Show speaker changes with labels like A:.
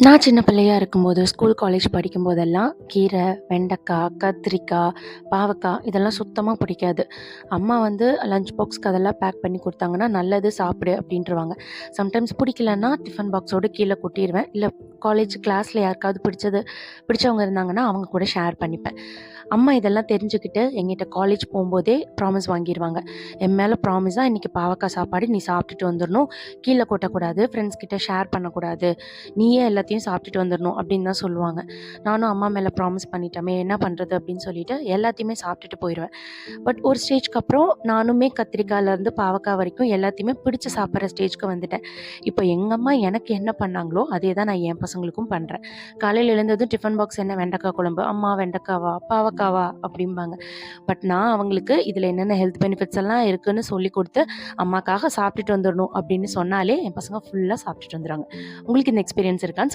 A: நான் சின்ன பிள்ளையா இருக்கும்போது, ஸ்கூல், காலேஜ் படிக்கும்போதெல்லாம் கீரை, வெண்டைக்காய், கத்திரிக்காய், பாவக்காய் இதெல்லாம் சுத்தமாக பிடிக்காது. அம்மா வந்து லஞ்ச் பாக்ஸ்க்கு அதெல்லாம் பேக் பண்ணி கொடுத்தாங்கன்னா "நல்லது சாப்பிடு" அப்படின்ட்டுருவாங்க சம்டைம்ஸ் பிடிக்கலன்னா டிஃபன் பாக்ஸோட கீழே கொட்டிடுவேன் இல்லை காலேஜ் கிளாஸில் யாருக்காவது பிடிச்சது பிடிச்சவங்க இருந்தாங்கன்னா, அவங்க கூட ஷேர் பண்ணிப்பேன். அம்மா இதெல்லாம் தெரிஞ்சுக்கிட்டு எங்கிட்ட காலேஜ் போகும்போதே ப்ராமிஸ் வாங்கிருவாங்க. என் மேலே ப்ராமிஸாக இன்றைக்கி பாவக்காய் சாப்பாடு நீ சாப்பிட்டுட்டு வந்துடணும் கீழே கொட்டக்கூடாது. ஃப்ரெண்ட்ஸ் கிட்ட ஷேர் பண்ணக்கூடாது. நீயே எல்லாத்தையும் எல்லாத்தையும் சாப்பிட்டுட்டு வந்துடணும் அப்படின்னு தான் சொல்லுவாங்க. நானும் அம்மா மேலே ப்ராமிஸ் பண்ணிட்டோமே என்ன பண்ணுறது அப்படின்னு சொல்லிட்டு எல்லாத்தையுமே சாப்பிட்டுட்டு போயிடுவேன் பட் ஒரு ஸ்டேஜ்க்கு அப்புறம் நானுமே கத்திரிக்காயிலேருந்து பாவக்காய் வரைக்கும் எல்லாத்தையுமே பிடிச்சி சாப்பிட்ற ஸ்டேஜ்க்கு வந்துட்டேன். இப்போ எங்கள் அம்மா எனக்கு என்ன பண்ணாங்களோ, அதே தான் நான் என் பசங்களுக்கும் பண்ணுறேன் காலையில் எழுந்ததும் டிஃபன் பாக்ஸ் என்ன வெண்டைக்காய் குழம்பு. "அம்மா வெண்டைக்காவா? பாவக்காவா?" அப்படிம்பாங்க. பட் நான் அவங்களுக்கு இதில் என்னென்ன ஹெல்த் பெனிஃபிட்ஸ் எல்லாம் இருக்குன்னு சொல்லி கொடுத்து அம்மாக்காக சாப்பிட்டுட்டு வந்துடணும் அப்படின்னு சொன்னாலே, என் பசங்க ஃபுல்லாக சாப்பிட்டுட்டு வந்துடுறாங்க உங்களுக்கு இந்த எக்ஸ்பீரியன்ஸ் இருக்கான்னு